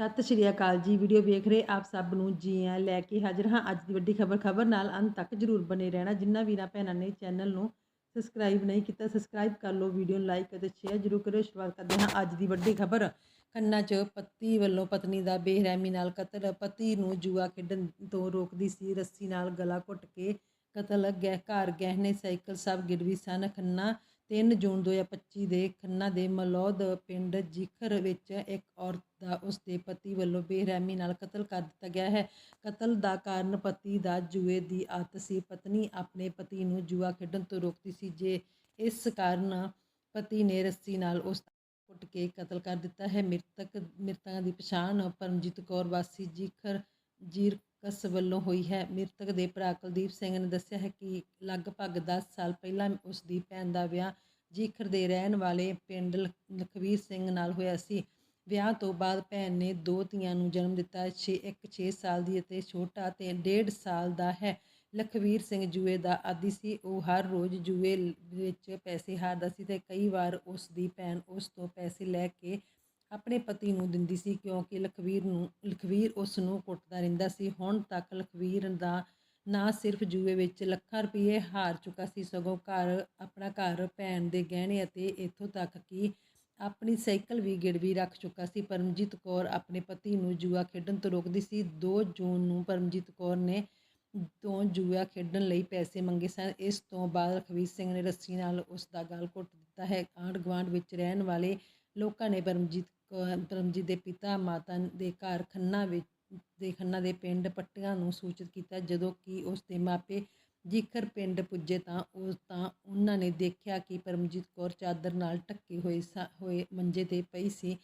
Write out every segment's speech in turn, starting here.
ਸਤਿ ਸ਼੍ਰੀ ਅਕਾਲ ਜੀ। ਵੀਡੀਓ ਵੇਖ ਰਹੇ ਆਪ ਸਭ ਨੂੰ ਜੀ ਆਇਆਂ ਲੈ ਕੇ ਹਾਜ਼ਰ ਹਾਂ। ਅੱਜ ਦੀ ਵੱਡੀ ਖਬਰ ਖਬਰ ਨਾਲ ਅੰਤ ਤੱਕ ਜਰੂਰ ਬਨੇ ਰਹਿਣਾ। ਜਿੰਨਾ ਵੀਰਾਂ ਭੈਣਾਂ ਨੇ ਚੈਨਲ ਨੂੰ ਸਬਸਕ੍ਰਾਈਬ ਨਹੀਂ ਕੀਤਾ, ਸਬਸਕ੍ਰਾਈਬ ਕਰ ਲਓ, ਵੀਡੀਓ ਨੂੰ ਲਾਈਕ ਅਤੇ ਸ਼ੇਅਰ ਜਰੂਰ ਕਰਿਓ। ਸ਼ੁਰੂਆਤ ਕਰਦੇ ਹਾਂ ਅੱਜ ਦੀ ਵੱਡੀ ਖਬਰ। ਖੰਨਾ 'ਚ ਪਤੀ ਵੱਲੋਂ ਪਤਨੀ ਦਾ ਬੇਰਹਿਮੀ ਨਾਲ ਕਤਲ। ਪਤੀ ਨੂੰ ਜੂਆ ਖੇਡਣ ਤੋਂ ਰੋਕਦੀ ਸੀ। ਰੱਸੀ ਨਾਲ ਗਲਾ ਘੁੱਟ ਕੇ ਕਤਲ। ਗਹਿ ਘਰ, ਗਹਿਣੇ, ਸਾਈਕਲ ਸਭ ਗਿਰਵੀ ਸਨ। ਖੰਨਾ 3 ਜੂਨ 2025 ਦੇ ਖੰਨਾ ਦੇ ਮਲੌਦ ਪਿੰਡ ਜਿਖਰ ਵਿੱਚ ਇੱਕ ਔਰਤ ਦਾ ਉਸ ਦੇ ਪਤੀ ਵੱਲੋਂ ਬੇਰਹਿਮੀ ਨਾਲ ਕਤਲ ਕਰ ਦਿੱਤਾ ਗਿਆ ਹੈ। ਕਤਲ ਦਾ ਕਾਰਨ ਪਤੀ ਦਾ ਜੂਏ ਦੀ ਆਦਤ ਸੀ। ਪਤਨੀ ਆਪਣੇ ਪਤੀ ਨੂੰ ਜੂਆ ਖੇਡਣ ਤੋਂ ਰੋਕਦੀ ਸੀ, ਜੇ ਇਸ ਕਾਰਨ ਪਤੀ ਨੇ ਰੱਸੀ ਨਾਲ ਉਸ ਕੁੱਟ ਕੇ ਕਤਲ ਕਰ ਦਿੱਤਾ ਹੈ। ਮ੍ਰਿਤਕ ਮ੍ਰਿਤਕਾਂ ਦੀ ਪਛਾਣ ਪਰਮਜੀਤ ਕੌਰ ਵਾਸੀ ਜਿਖਰ ਜੀਰਕਸ ਵੱਲੋਂ ਹੋਈ ਹੈ। ਮ੍ਰਿਤਕ ਦੇ ਭਰਾ ਕੁਲਦੀਪ ਸਿੰਘ ਨੇ ਦੱਸਿਆ ਹੈ ਕਿ ਲਗਭਗ 10 ਸਾਲ ਪਹਿਲਾਂ ਉਸ ਦੀ ਭੈਣ ਦਾ ਵਿਆਹ ਜੀਖਰ ਦੇ ਰਹਿਣ ਵਾਲੇ ਪਿੰਡ ਲ- ਲਖਵੀਰ ਸਿੰਘ ਨਾਲ ਹੋਇਆ ਸੀ। ਵਿਆਹ ਤੋਂ ਬਾਅਦ ਭੈਣ ਨੇ ਦੋ ਧੀਆਂ ਨੂੰ ਜਨਮ ਦਿੱਤਾ। ਛੇ, ਇੱਕ 6 ਸਾਲ ਦੀ ਅਤੇ ਛੋਟਾ ਤੇ 1.5 ਸਾਲ ਦਾ ਹੈ। ਲਖਵੀਰ ਸਿੰਘ ਜੂਏ ਦਾ ਆਦੀ ਸੀ। ਉਹ ਹਰ ਰੋਜ਼ ਜੂਏ ਵਿੱਚ ਪੈਸੇ ਹਾਰਦਾ ਸੀ ਤੇ ਕਈ ਵਾਰ ਉਸ ਦੀ ਭੈਣ ਉਸ ਤੋਂ ਪੈਸੇ ਲੈ ਕੇ ਆਪਣੇ ਪਤੀ ਨੂੰ ਦਿੰਦੀ ਸੀ ਕਿਉਂਕਿ ਲਖਵੀਰ ਨੂੰ, ਲਖਵੀਰ ਉਸ ਨੂੰ ਕੁੱਟਦਾ ਰਹਿੰਦਾ ਸੀ। ਹੁਣ ਤੱਕ ਲਖਵੀਰ ਦਾ ਨਾ ਸਿਰਫ ਜੂਏ ਵਿੱਚ ਲੱਖਾਂ ਰੁਪਏ ਹਾਰ ਚੁੱਕਾ ਸੀ, ਸਗੋਂ ਘਰ, ਆਪਣਾ ਘਰ, ਭੈਣ ਦੇ ਗਹਿਣੇ ਅਤੇ ਇੱਥੋਂ ਤੱਕ ਕਿ ਆਪਣੀ ਸਾਈਕਲ ਵੀ ਗਿਰਵੀ ਰੱਖ ਚੁੱਕਾ ਸੀ। ਪਰਮਜੀਤ ਕੌਰ ਆਪਣੇ ਪਤੀ ਨੂੰ ਜੂਆ ਖੇਡਣ ਤੋਂ ਰੋਕਦੀ ਸੀ। 2 ਜੂਨ ਨੂੰ ਪਰਮਜੀਤ ਕੌਰ ਨੇ ਤੋਂ ਜੂਆ ਖੇਡਣ ਲਈ ਪੈਸੇ ਮੰਗੇ ਸਨ। ਇਸ ਤੋਂ ਬਾਅਦ ਰਖਵੀਰ ਸਿੰਘ ਨੇ ਰੱਸੀ ਨਾਲ ਉਸ ਦਾ ਗਲ ਘੁੱਟ ਦਿੱਤਾ ਹੈ। ਆਂਢ ਗੁਆਂਢ ਵਿੱਚ ਰਹਿਣ ਵਾਲੇ ਲੋਕਾਂ ਨੇ ਪਰਮਜੀਤ ਕੌਰ- ਪਰਮਜੀਤ ਦੇ ਪਿਤਾ, ਮਾਤਾ ਦੇ ਘਰ ਖੰਨਾ ਵਿੱਚ ਦੇ ਖੰਨਾ ਦੇ ਪਿੰਡ ਪੱਟੀਆਂ ਨੂੰ ਸੂਚਿਤ ਕੀਤਾ, ਜਦੋਂ ਕਿ ਉਸ ਦੇ ਮਾਪੇ ਜੀਖਰ ਪਿੰਡ ਪੁੱਜੇ ਤਾਂ ਉਹ ਤਾਂ ਉਹਨਾਂ ਨੇ ਦੇਖਿਆ ਕਿ ਪਰਮਜੀਤ ਕੌਰ ਚਾਦਰ ਨਾਲ ਢੱਕੇ ਹੋਏ ਸਾ- ਹੋਏ ਮੰਜੇ ਤੇ ਪਈ ਸੀ।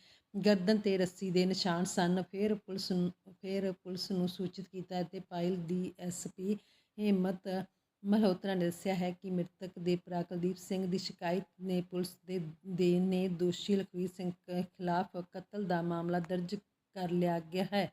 ਗਰਦਨ ਤੇ ਰੱਸੀ ਦੇ ਨਿਸ਼ਾਨ ਸਨ। ਫਿਰ ਪੁਲਿਸ ਨੂੰ, ਫਿਰ ਪੁਲਿਸ ਨੂੰ ਸੂਚਿਤ ਕੀਤਾ ਤੇ ਪਾਇਲ ਦੀ ਐਸਪੀ ਹਿੰਮਤ ਮਲਹੋਤਰਾ ਨੇ ਦੱਸਿਆ ਹੈ ਕਿ ਮ੍ਰਿਤਕ ਦੇ ਭਰਾ ਕੁਲਦੀਪ ਸਿੰਘ ਦੀ ਸ਼ਿਕਾਇਤ ਨੇ ਪੁਲਿਸ ਦੇ ਦੇ, ਨੇ ਦੋਸ਼ੀ ਲਖਵੀਰ ਸਿੰਘ ਕ- ਖਿਲਾਫ ਕਤਲ ਦਾ ਮਾਮਲਾ ਦਰਜ ਕਰ ਲਿਆ ਗਿਆ ਹੈ।